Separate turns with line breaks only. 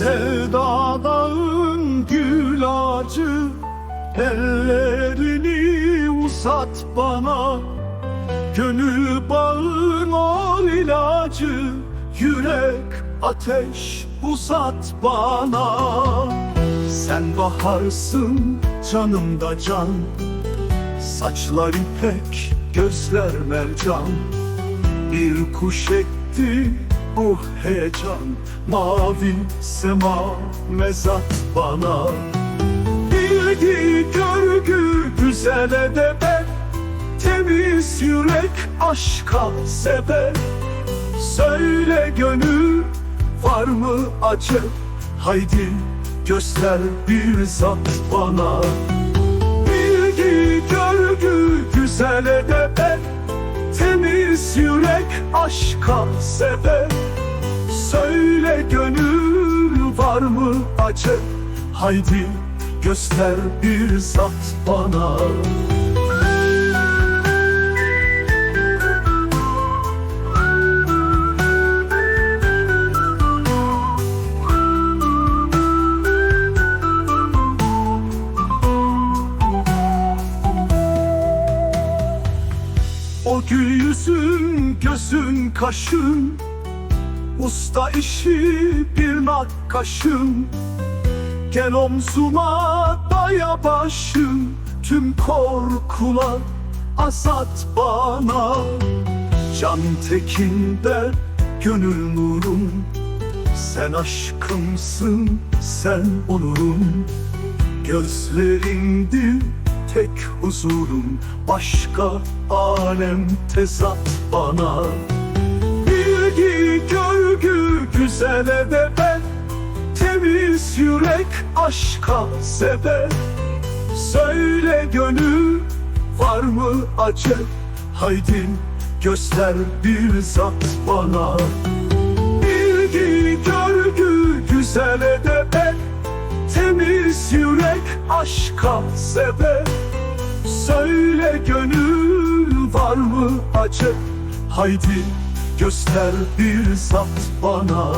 Sevdadan gül acı Ellerini uzat bana. Gönül bağın ol ilacı Yürek ateş uzat bana. Sen baharsın canımda can Saçlar ipek gözler mercan. Bir kuş etti bu heyecan Mavi sema mezat bana. Bilgi görgü güzel edebe Temiz yürek aşka sebep. Söyle gönül var mı acı? Haydi göster bir zat bana. Bilgi görgü güzel edebe Yürek aşka sebep. Söyle gönül var mı acı? Haydi göster bir zat bana Gül yüzün, gözün, kaşın. Usta işi bir nakkaşın. Gel omzuma daya başım Tüm korkular azat bana. Can tekinde gönül nurum Sen aşkımsın, sen onurum Gözlerindir tek huzurum. Başka alem tezat bana. Bilgi, görgü, güzel edebe Temiz yürek aşka sebep. Söyle gönül var mı acı? Haydi göster bir zat bana. Bilgi, görgü, güzel edebe Yürek aşka sebep. Söyle gönül var mı acı? Haydi göster bir zat bana